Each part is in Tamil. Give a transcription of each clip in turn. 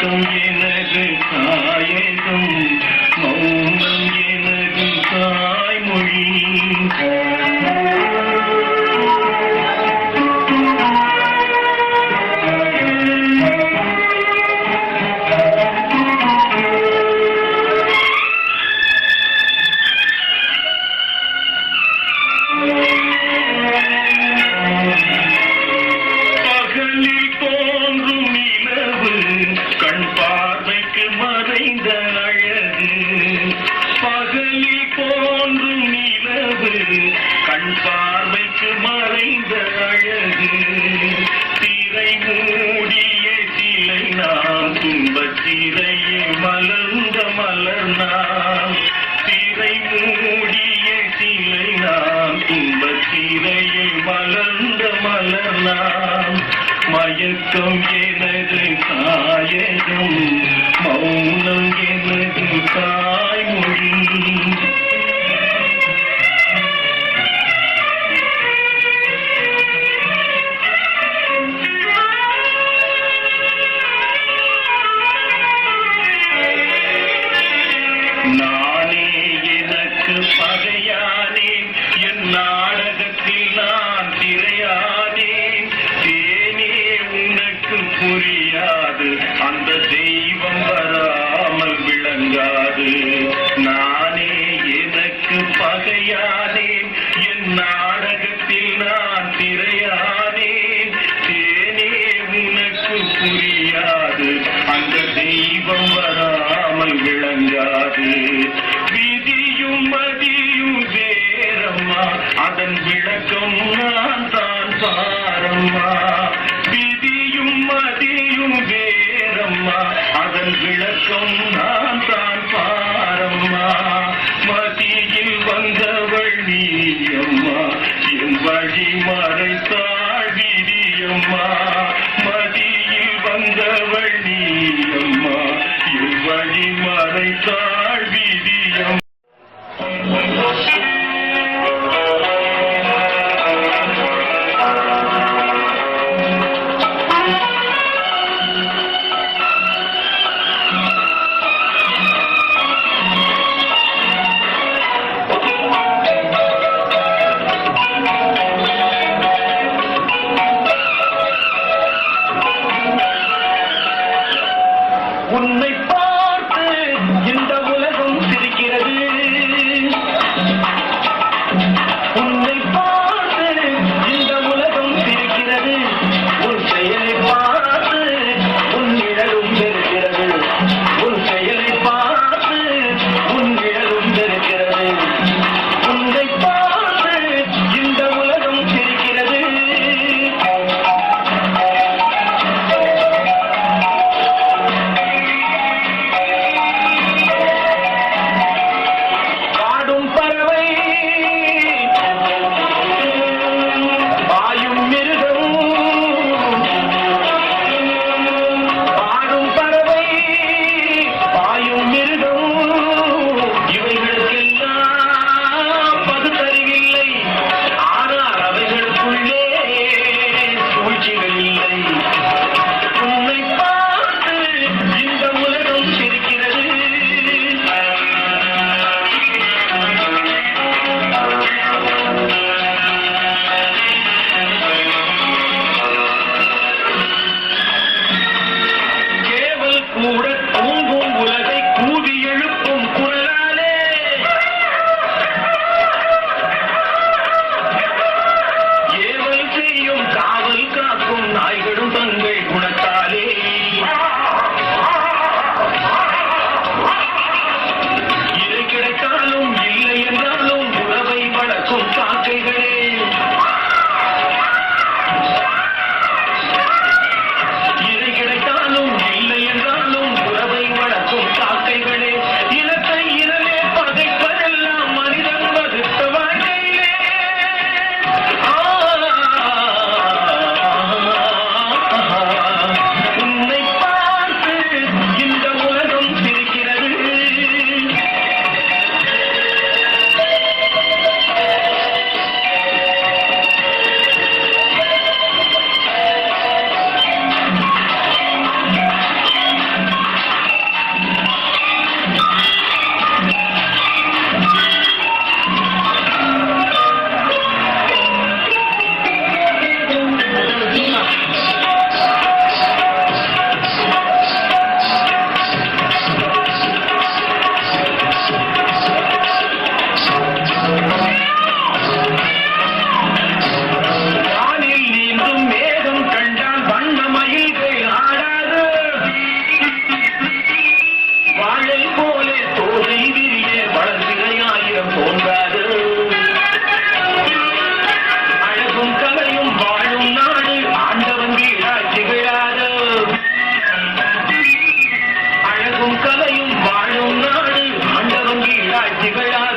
Don't அதன் இழக்கம் நான் தான் பாரம்மா விதியும் மதியும் வேறம்மா. அதன் விளக்கம் நான் தான் பாரம்மா. மதியில் வந்தவள் நீயம்மா. என் வழி மறைத்தாள் விதியம்மா. மதியில் வந்தவள் நீயம்மா. என் வழி மறைத்தாள் உலகையும் வாழும் நாடு. மண்டவன் கீழாட்சிகளால்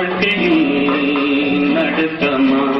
வாழ்க்கையின் நடுக்கமா?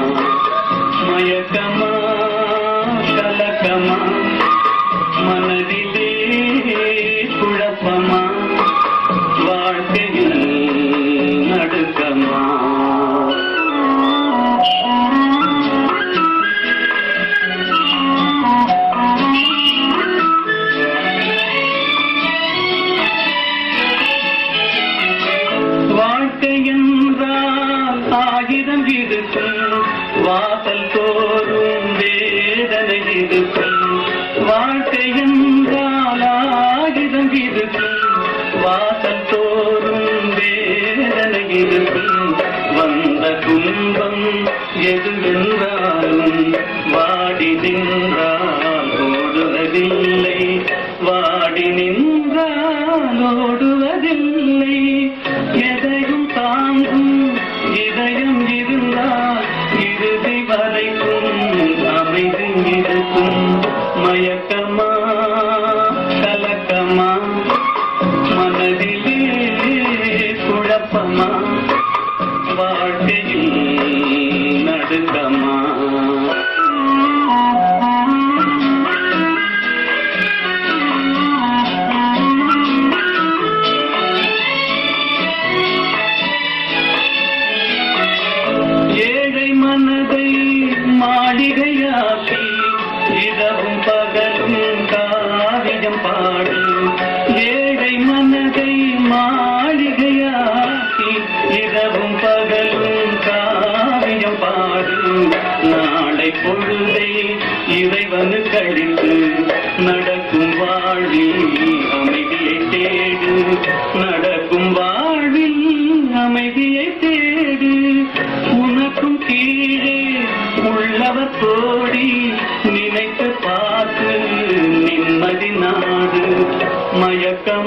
சித்தமா நடக்கும் வாழ்வில் அமைதியை தேடு. உனக்கும் கீழே உள்ளவர் போடி நினைத்து பார்த்து நிம்மதி நாடு. மயக்கம்